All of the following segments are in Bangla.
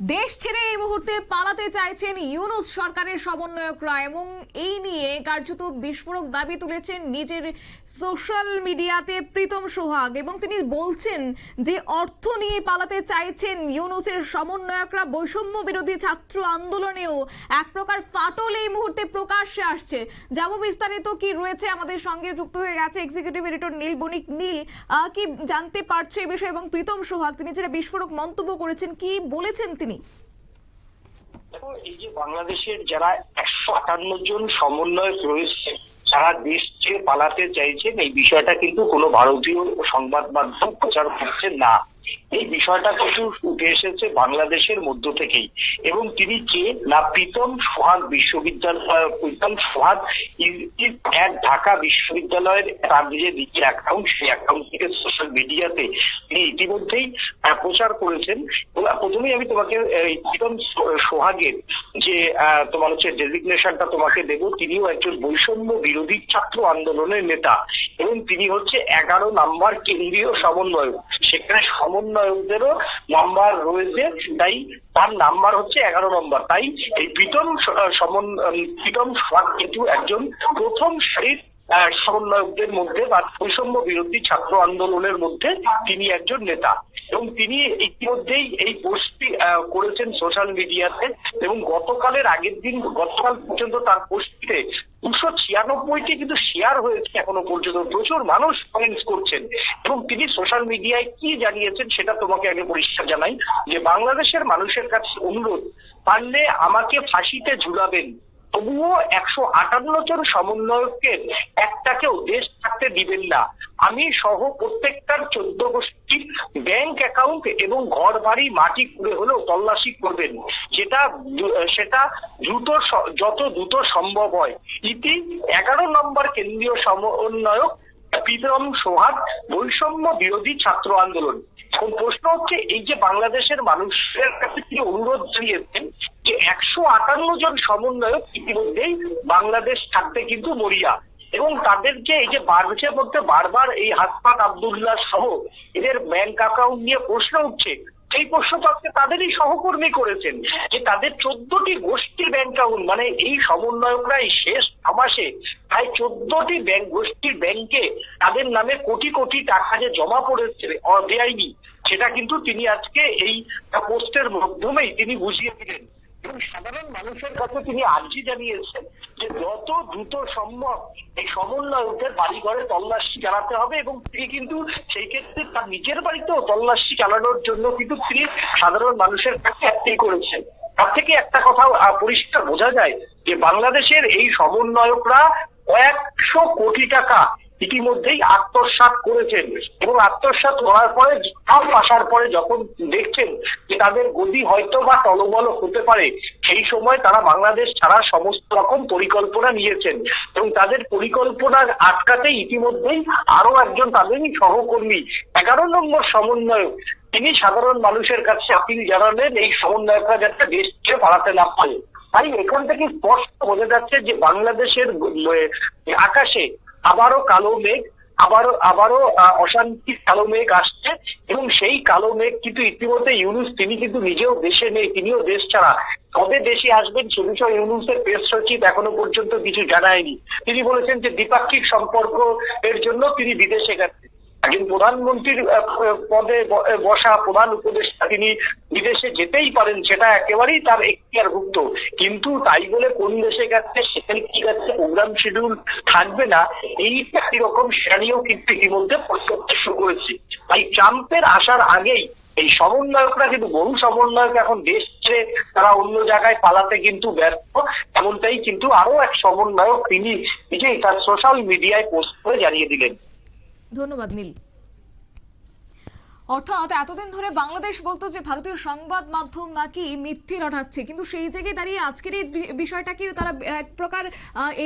দেশ ছেড়ে এই মুহূর্তে পালাতে চাইছেন ইউনুস সরকারের সমন্বয়করা এবং এই নিয়ে কার্যত বিস্ফোরক দাবি তুলেছেন নিজের সোশ্যাল মিডিয়াতে প্রীতম সোহাগ এবং তিনি বলছেন যে অর্থ নিয়ে পালাতে চাইছেন ইউনুসের সমন্বয়করা। বৈষম্য বিরোধী ছাত্র আন্দোলনেও এক প্রকার ফাটল এই মুহূর্তে প্রকাশ্যে আসছে। যাব বিস্তারিত কি রয়েছে আমাদের সঙ্গে যুক্ত হয়ে গেছে এক্সিকিউটিভ এডিটর নীল বণিক। নীল কি জানতে পারছে এই বিষয়ে? এবং প্রীতম সোহাগ, তিনি যেটা বিস্ফোরক মন্তব্য করেছেন, কি বলেছেন তিনি? দেখো, এই যে বাংলাদেশের যারা একশো আটান্ন জন সমন্বয়ক রয়েছে, তারা দেশ ছেড়ে পালাতে চাইছেন, এই বিষয়টা কিন্তু কোনো ভারতীয় সংবাদ মাধ্যম প্রচার করছে না। এই বিষয়টা কিন্তু উঠে এসেছে বাংলাদেশের মধ্য থেকেই। এবং তিনি কে? না, প্রীতম সোহাগ বিশ্ববিদ্যালয় প্রীতম সোহাগ এক ঢাকা বিশ্ববিদ্যালয়ের তার যে নিজের অ্যাকাউন্ট সেই অ্যাকাউন্ট থেকে সোশ্যাল মিডিয়াতে তিনি ইতিমধ্যেই প্রচার করেছেন। প্রথমেই আমি তোমাকে প্রীতম সোহাগের যে তোমার হচ্ছে ডেজিগনেশনটা তোমাকে দেব, তিনিও একজন বৈষম্য বিরোধী ছাত্র আন্দোলনের নেতা। এবং তিনি হচ্ছে এগারো নাম্বার কেন্দ্রীয় সমন্বয়ক। সেখানে সমন্বয়কদেরও নাম্বার রয়েছে। তাই তার নাম্বার হচ্ছে এগারো নম্বর। তাই এই প্রীতম সমন প্রীতম সোহাগ কিন্তু একজন প্রথম সারির সমন্বয়কদের মধ্যে বা বৈষম্য বিরোধী ছাত্র আন্দোলনের মধ্যে তিনি একজন নেতা। এবং তিনি ইতিমধ্যেই এই পোস্টটি করেছেন সোশ্যাল মিডিয়াতে এবং গতকালের আগের দিন, গতকাল পর্যন্ত তার পোস্টটিতে দুশো ছিয়ানব্বইটি কিন্তু শেয়ার হয়েছে এখনও পর্যন্ত। প্রচুর মানুষ কমেন্টস করছেন। এবং তিনি সোশ্যাল মিডিয়ায় কি জানিয়েছেন সেটা তোমাকে আগে পরিষ্কার জানাই যে বাংলাদেশের মানুষের কাছে অনুরোধ, পারলে আমাকে ফাঁসিতে ঝুলাবেন। তবুও একশো আটান্ন জন সমন্বয়কের একটাকেও দেশ থাকতে দিবেন না। আমি সহ প্রত্যেকটার চোদ্দ গোষ্ঠীর ব্যাংক অ্যাকাউন্ট এবং ঘর বাড়ি মাটি করে হলেও তল্লাশি করবেন। যেটা সেটা দ্রুত যত দ্রুত সম্ভব হয়। ইতি এগারো নম্বর কেন্দ্রীয় সমন্বয়ক প্রীতম সোহাগ, বৈষম্য বিরোধী ছাত্র আন্দোলন। প্রশ্ন হচ্ছে, এই যে বাংলাদেশের মানুষের কাছে তিনি অনুরোধ জানিয়েছেন একশো আটান্ন জন সমন্বয়ক ইতিমধ্যেই বাংলাদেশ থাকতে কিন্তু মরিয়া। এবং তাদের যে এই যে বাংলাদেশের মধ্যে বারবার এই হাসপাত আব্দুল্লাহ সহ এদের ব্যাংক অ্যাকাউন্ট নিয়ে প্রশ্ন উঠছে, সেই প্রশ্ন তো আজকে তাদেরই সহকর্মী করেছেন যে তাদের চোদ্দটি গোষ্ঠীর ব্যাংক অ্যাকাউন্ট মানে এই সমন্বয়করা এই শেষ মাসে প্রায় চোদ্দটি ব্যাংক গোষ্ঠীর ব্যাংকে তাদের নামে কোটি কোটি টাকা যে জমা পড়েছে বেআইনি, সেটা কিন্তু তিনি আজকে এই পোস্টের মাধ্যমেই তিনি বুঝিয়ে দিলেন। এবং সাধারণ মানুষের কাছে তিনি আর্জি জানিয়েছেন যে যত দ্রুত সম্ভব এই সমন্বয়কদের বাড়ি ঘরে তল্লাশি চালাতে হবে এবং তিনি কিন্তু সেই ক্ষেত্রে তার নিজের বাড়িতেও তল্লাশি চালানোর জন্য কিন্তু তিনি সাধারণ মানুষের কাছে অ্যাপিল করেছেন। তার থেকে একটা কথা পরিষ্কার বোঝা যায় যে বাংলাদেশের এই সমন্বয়করা কয়েকশো কোটি টাকা ইতিমধ্যেই আত্মসাৎ করেছেন এবং আত্মসাৎ করার পরে সব আসার পরে যখন দেখছেন যে তাদের গদি হয়তো বা টলবল হতে পারে, সেই সময় তারা বাংলাদেশ ছাড়া সমস্ত রকম পরিকল্পনা নিয়েছেন এবং তাদের পরিকল্পনা আটকাতে ইতিমধ্যেই আরও একজন তাদেরই সহকর্মী, এগারো নম্বর সমন্বয়ক, তিনি সাধারণ মানুষের কাছে আপিল জানালেন এই সমন্বয়করা যাতে দেশ ছেড়ে পালাতে না পারে। তাই এখান থেকে স্পষ্ট বোঝা যাচ্ছে যে বাংলাদেশের আকাশে আবারও কালো মেঘ আবারও আবারও আহ, অশান্তির কালো মেঘ আসছে এবং সেই কালো মেঘ কিন্তু ইতিমধ্যে ইউনুস তিনি কিন্তু নিজেও দেশে নেই তিনিও দেশ ছাড়া। কবে দেশে আসবেন সে বিষয়ে ইউনুসের প্রেস সচিব এখনও পর্যন্ত কিছু জানায়নি। তিনি বলেছেন যে দ্বিপাক্ষিক সম্পর্ক এর জন্য তিনি বিদেশে গেছেন। একজন প্রধানমন্ত্রীর পদে বসা প্রধান উপদেষ্টা তিনি বিদেশে যেতেই পারেন, সেটা একেবারেই তার এখতিয়ারভুক্ত কিন্তু তাই বলে কোন দেশে গেছে, সেখানে কি গেছে প্রোগ্রাম শিডিউল থাকবে না এই একই রকম সেটা নিয়েও কিন্তু ইতিমধ্যে প্রস্তুত শুরু করেছে। তাই ট্রাম্পের আসার আগেই এই সমন্বয়করা কিন্তু, বহু সমন্বয়ক এখন দেশ ছেড়ে তারা অন্য জায়গায় পালাতে কিন্তু ব্যস্ত এমনটাই কিন্তু আরও এক সমন্বয়ক তিনি নিজেই তার সোশ্যাল মিডিয়ায় পোস্ট করে জানিয়ে দিলেন। ধন্যবাদ, নীল। অর্থাৎ এতদিন ধরে বাংলাদেশ বলতো যে ভারতীয় সংবাদ মাধ্যম নাকি মিথ্যে রটাচ্ছে। কিন্তু সেই জায়গায় দাঁড়িয়ে আজকের এই বিষয়টাকে তারা এক প্রকার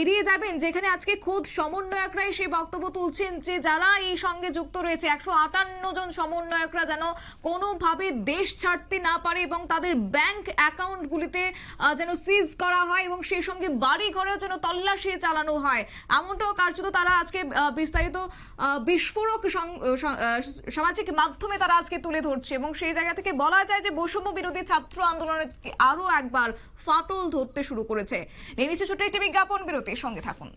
এড়িয়ে যাবেন, যেখানে আজকে খোদ সমন্বয়করাই সেই বক্তব্য তুলছেন যে যারা এই সঙ্গে যুক্ত রয়েছে, একশো আটান্ন জন সমন্বয়করা যেন কোনোভাবে দেশ ছাড়তে না পারে এবং তাদের ব্যাংক অ্যাকাউন্টগুলিতে যেন সিজ করা হয় এবং সেই সঙ্গে বাড়ি ঘরেও যেন তল্লাশি চালানো হয়। এমনটাও কার্যত তারা আজকে বিস্তারিত বিস্ফোরক সামাজিক মাধ্যমে মাধ্যমে তারা আজকে তুলে ধরছে এবং সেই জায়গা থেকে বলা যায় যে বৈষম্য বিরোধী ছাত্র আন্দোলনের আরও একবার ফাটল ধরতে শুরু করেছে। নিয়ে নিচ্ছে ছোট্ট একটি বিজ্ঞাপন, বিরতির সঙ্গে থাকুন।